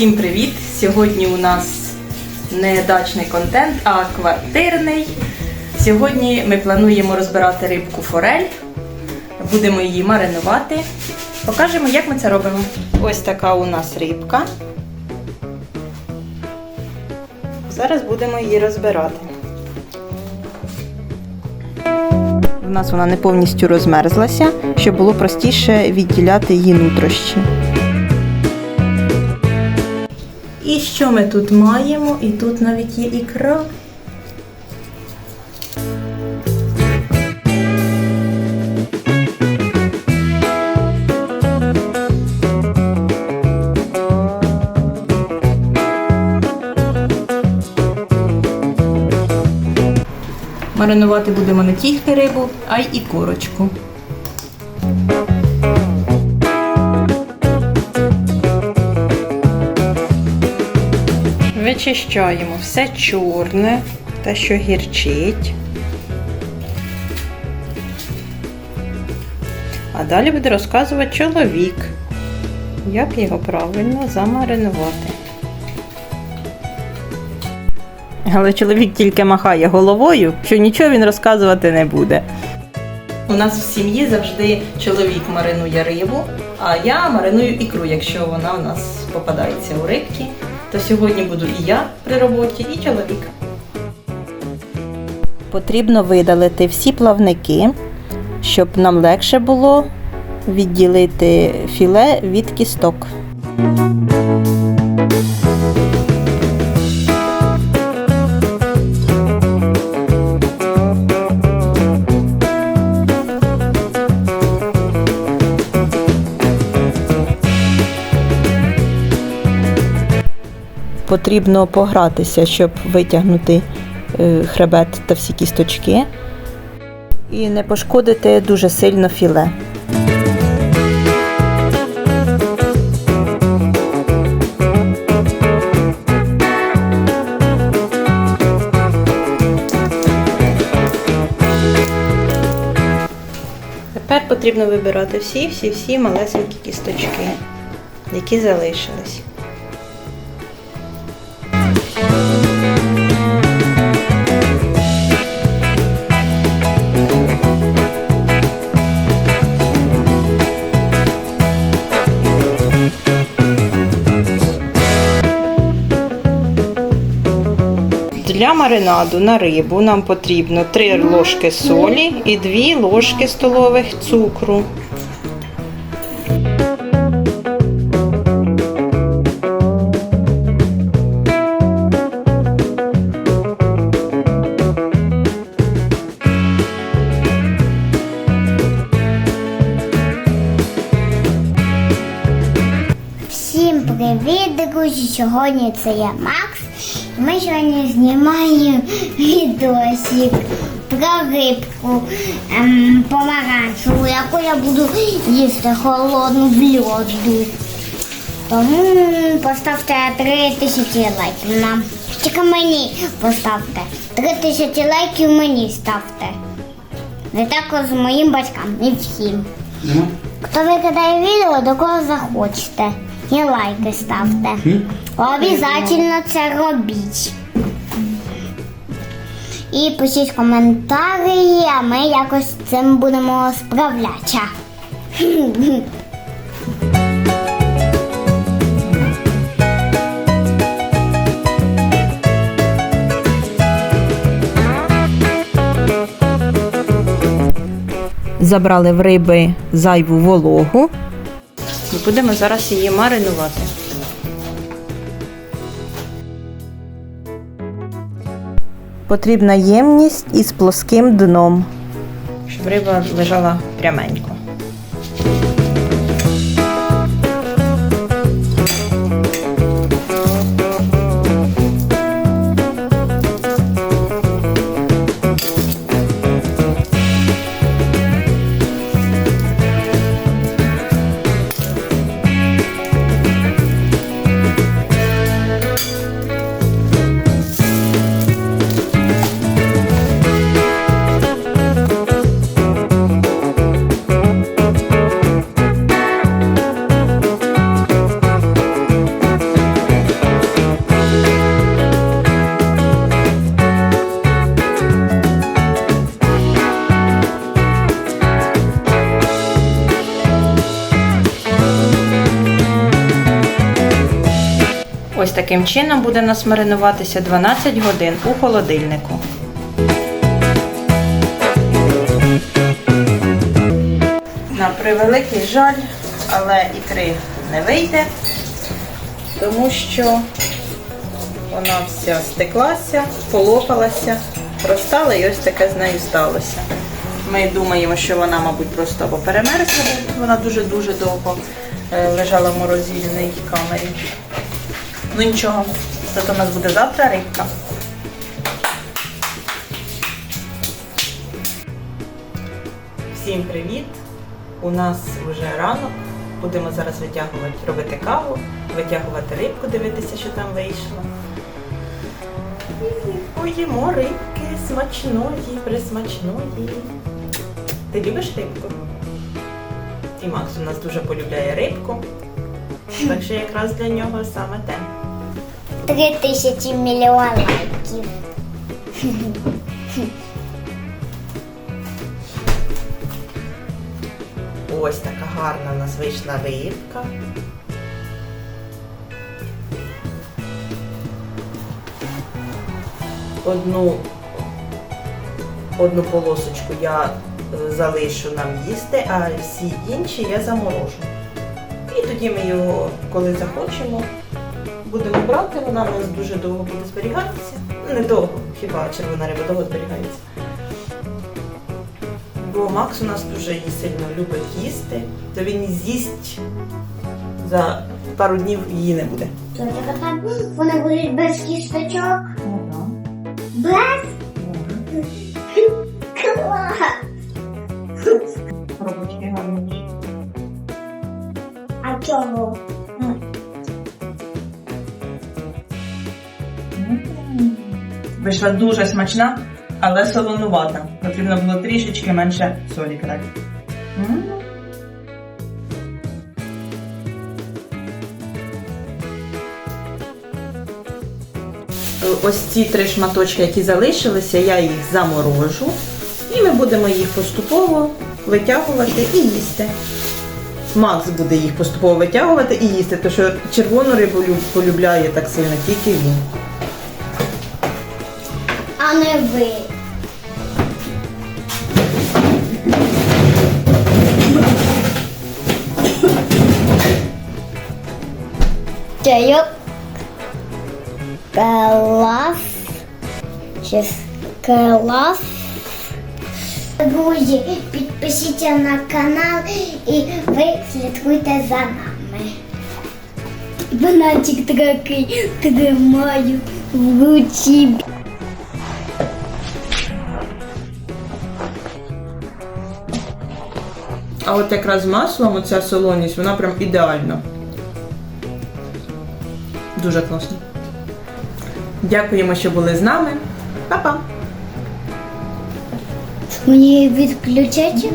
Всім привіт! Сьогодні у нас не дачний контент, а квартирний. Сьогодні ми плануємо розбирати рибку форель. Будемо її маринувати. Покажемо, як ми це робимо. Ось така у нас рибка. Зараз будемо її розбирати. У нас вона не повністю розмерзлася, щоб було простіше відділяти її нутрощі. І що ми тут маємо? І тут навіть є ікра. Маринувати будемо не тільки рибу, а й і корочку. Вичищаємо все чорне, те, що гірчить. А далі буде розказувати чоловік, як його правильно замаринувати. Але чоловік тільки махає головою, що нічого він розказувати не буде. У нас в сім'ї завжди чоловік маринує рибу, а я мариную ікру, якщо вона у нас попадається у рибки. То сьогодні буду і я при роботі, і чоловік. Потрібно видалити всі плавники, щоб нам легше було відділити філе від кісток. Потрібно погратися, щоб витягнути е, хребет та всі кісточки і не пошкодити дуже сильно філе. Тепер потрібно вибирати всі, всі, всі малесенькі кісточки, які залишились. Для маринаду на рибу нам потрібно 3 ложки солі і 2 ложки столових цукру. Всім привіт, друзі! Сьогодні це я Макс. І Ми сьогодні знімаємо відосик про рибку ем, помаранчеву, яку я буду їсти холодну в льоду. Тому поставте 3 тисячі лайків нам. Тільки мені поставте. 3 тисячі лайків мені ставте. Не також моїм батькам, не всім. Хто викидає відео, до кого захочете. І лайки ставте. Обязательно це робіть. І пишіть коментарі, а ми якось з цим будемо справлятися. Забрали в риби зайву вологу. І будемо зараз її маринувати. Потрібна ємність із плоским дном, щоб риба лежала пряменько. Ось таким чином буде нас маринуватися 12 годин у холодильнику. На превеликий жаль, але ікри не вийде, тому що вона вся стеклася, полопалася, розтала і ось таке з нею сталося. Ми думаємо, що вона, мабуть, просто або перемерзла, вона дуже-дуже довго е, лежала в морозильній камері. Ну нічого, зато у нас буде завтра рибка. Всім привіт! У нас вже ранок. Будемо зараз витягувати, робити каву, витягувати рибку, дивитися, що там вийшло. І поїмо рибки смачної, присмачної. Ти любиш рибку? І Макс у нас дуже полюбляє рибку. Так що якраз для нього саме те. Три тисячі мільйон лайків. Ось така гарна у нас вийшла рибка. Одну, одну полосочку я е, залишу нам їсти, а всі інші я заморожу. І тоді ми його, коли захочемо, будемо брати. Вона у нас дуже довго буде зберігатися. Ну, Не довго, хіба червона риба довго зберігається. Бо Макс у нас дуже її сильно любить їсти, то він з'їсть за пару днів її не буде. Вони будуть без кісточок. Без? Вийшла дуже смачна, але солонувата. Потрібно було трішечки менше солі крати. Ось ці три шматочки, які залишилися, я їх заморожу. І ми будемо їх поступово витягувати і їсти. Макс буде їх поступово витягувати і їсти, тому що червону рибу полюбляє так сильно тільки він. А не ви. Чайок. Клас. Чи клас. Друзі, підпишіться на канал і ви слідкуйте за нами. Бананчик такий тримаю в руці. А от якраз з маслом оця солоність, вона прям ідеальна. Дуже класно. Дякуємо, що були з нами. Па-па! Мені відключать?